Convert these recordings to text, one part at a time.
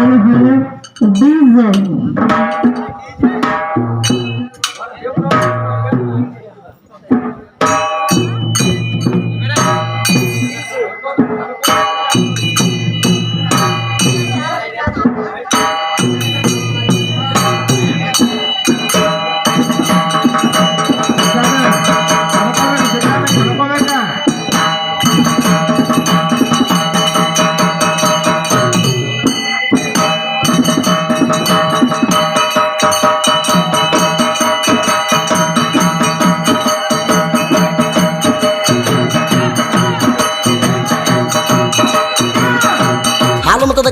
Hello hello diesel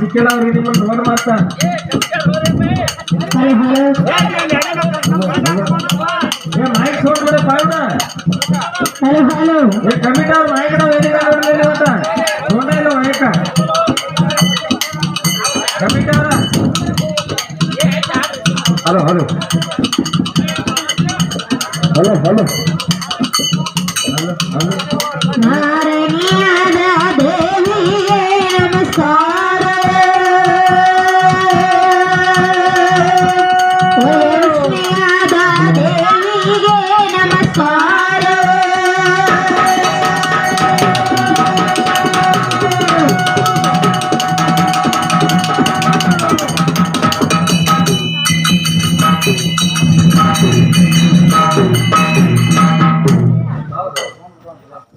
ಒಂದ್ sound ಸಿಕ್ಕಿಲ್ಲ ಅವ್ರಿಗೆ ನಿಮ್ಮನ್ನ ನೋಡ್ ಮಾತ ಹಲೋ ಹಲೋ ಏ ಮೈಕ್ ಸೌಂಡ್ ಬಿಡ ಪಾವನ ಹಲೋ ಹಲೋ ಏ ಕಮಿಟಿ ಅವ್ರ ಮೈಕ್ ನಾವು ಏನಿಲ್ಲ ನೋಡ್ರಿ ಇವತ್ತ ಸೌಂಡ ಇಲ್ಲ ಮೈಕ ಕಮಿಟಿ ಅವ್ರ hello hello hello hello hello hello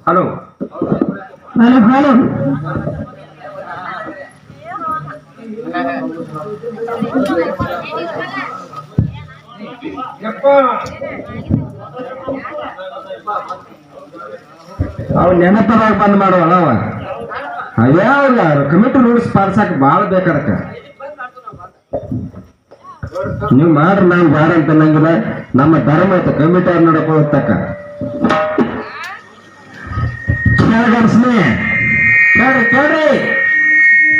hello. Hello hello. ಅವ್ ನೆನಪದಾಗ ಬಂದ್ ಮಾಡುವಲ್ಲ ಅವ. ಅದ್ಯಾವ ಕಮಿಟಿ ರೂಲ್ಸ್ ಪಾರ್ಸಕ್ ಭಾಳ ಬೇಕದಕ್ಕ ನೀವು ಮಾಡ್ರಿ ನಾವು ಬಾರ ಅಂತ ಅನ್ನಂಗಿಲ್ಲ. ನಮ್ಮ ಧರ್ಮ ಐತೆ ಕಮಿಟಿ ಅವ್ರ ನಡಕ ಹೋಗ್ತಕ್ಕ. ಕೇಳ್ಗನ್ಸ್ನಿ ಕೇಳ್ರಿ ಕೇಳ್ರಿ.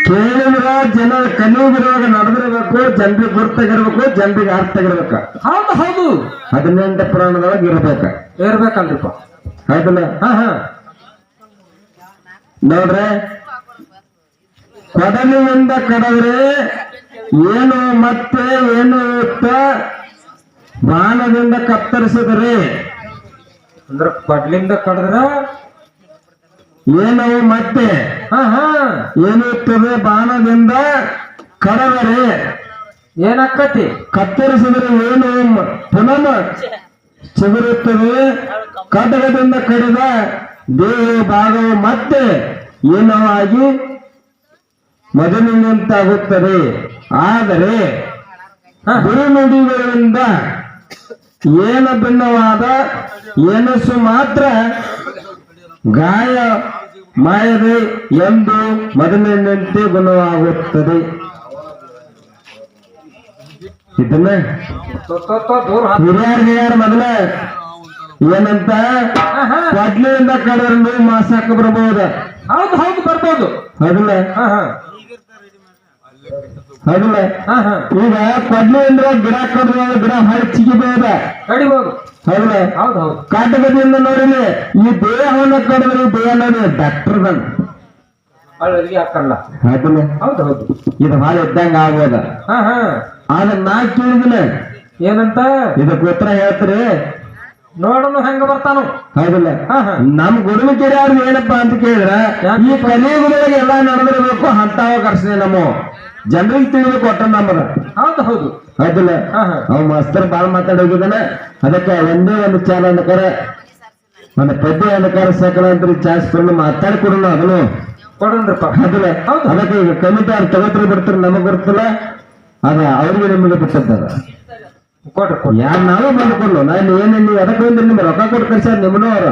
ಕೇಳಿದ್ರ ಜನ ಕಲಿಯುಗಿರುವಾಗ ನಡೆದಿರ್ಬೇಕು ಜನರಿಗೆ ಗುರ್ತಾಗಿರ್ಬೇಕು ಜನರಿಗೆ ಅರ್ಥಾಗಿರ್ಬೇಕು ಹೌದು ಹೌದು. ಹದಿನೆಂಟು ಪ್ರಾಣದೊಳಗೆ ಇರ್ಬೇಕ. ಇರ್ಬೇಕಲ್ರಿಪ್ಪ. ಹೌದಲ್ಲ? ಹಾ ಹಾ. ನೋಡ್ರೆ. ಕೊಡಲಿಯಿಂದ ಕಡದ್ರೆ ಏನು ಮತ್ತೆ ಏನು ಇತ್ತ ಬಾಣದಿಂದ ಕತ್ತರಿಸಿದ್ರಿ? ಅಂದ್ರ ಕೊಡ್ಲಿಂದ ಕಡದ್ರ? ಏನು ಮತ್ತೆ ಹ ಏನು ಇರ್ತದೆ ಬಾಣದಿಂದ ಕಡದರೆ? ಏನಕ್ಕತಿ? ಕತ್ತರಿಸಿದ್ರೆ ಏನು ಪುನಃ ಚಿಗುರುತ್ತದೆ? ಕಟಕದಿಂದ ಕಡಿದ ದೇಹ ಭಾಗವು ಮತ್ತೆ ಏನೋ ಆಗಿ ಮೊದಲಿನಂತಾಗುತ್ತದೆ ಆದರೆ. ಗುರುನುಡಿಗಳಿಂದ ಏನ ಭಿನ್ನವಾದ ಏನಸು ಮಾತ್ರ ಗಾಯ ಮಾಯದೆ ಎಂದು ಮೊದಲಿನಂತೆ ಗುಣವಾಗುತ್ತದೆ ಇದನ್ನ. ಹಿರಿಯರ್ ಮೊದಲ ಏನಂತ. ಕೊಡ್ಲಿಯಿಂದ ಕಡದ್ರೆ ನೀವು ಮಾಸಾಕ ಬರ್ಬೋದ ಹೌದು ಹೌದು ಬರ್ಬೋದು ಮೊದಲೇ ಹೌದಲ್ಲ ಈಗ ಕೊಡ್ಲಿಯಿಂದ ಗಿಡ ಕಡ್ದು ಗಿಡ ಹಾಳಿ ಚಿಗಿಬೋದ ಹೌದಾ? ಕಾಟಕದಿಂದ ನೋಡಿಲಿ ಈ ದೇಹವನ್ನ ಕಡಿದ್ರೆ ದೇಹ ನೋಡಿ ಡಾಕ್ಟರ್ ಇದು ಹಾಲು ಇದ್ದಂಗ ಆಗ್ಬೋದ ಆದ್ರೆ ನಾ ಕೇಳಿದ್ನ ಏನಂತ? ಇದಕ್ಕೆ ಉತ್ತರ ಹೇಳ್ತೀರಿ? ನೋಡೋಣ ಹೆಂಗ ಬರ್ತಾನು. ಹೌದಲ್ಲ. ನಮ್ ಹಾ. ಕೆರೆ ಅವ್ರಿಗೆ ಏನಪ್ಪಾ ಅಂತ ಕೇಳಿದ್ರ ಈ ಕಲಿಯುಗದೊಳಗೆ ಎಲ್ಲಾ ನಡೆದಿರ್ಬೇಕು ಹಂತಾವ ಕರ್ಸಿದೆ ನಮ್ಮ. ಜನರಿಗೆ ತಿಳಿಬೇಕು ಒಟ್ಟ ನಮ್ಮದ ಹೌದು ಹೌದು. ಹೌದಿಲ್ಲ. ಅವ್ ಮಾಸ್ತರ್ ಬಾಳ್ ಮಾತಾಡಿ ಹೋಗಿದ್ದಾನೆ. ಅದಕ್ಕೆ ಒಂದೇ ಒಂದು ಚಾಲ ಅಂದಕಾರ ನನ್ನ ಪದ್ಯ ಅಂದಕಾರ ಸಕಲ ಅಂತ ಚಾಸ್ಕೊಂಡು ಮಾತಾಡ್ಕೊಡೋಣ ಅದನ್ನು. ಹೌದಿಲ್ಲ. ಅದಕ್ಕೆ ಈಗ ಕಮಿಟಿ ಅವ್ರು ತಗೋತ್ರ ಬರ್ತಾರೆ ನಮಗ್ ಬರ್ತಲ್ಲ ಅದ ಅವ್ರಿಗೆ ನಿಮಗೆ ಬಿಟ್ಟದ್ದದ ಕೊಡ್ರಿ ಯಾರು ನಾವೇ ಮಾಡ್ಕೊಂಡು ನಾನು ಏನು ನೀವು ಅದಕ್ಕೆ ನಿಮ್ಗೆ ರೊಕ್ಕ ಕೊಟ್ಟು ಕಳ್ಸ್ಯಾರ ನಿಮ್ಮನ್ನು ಅವರು.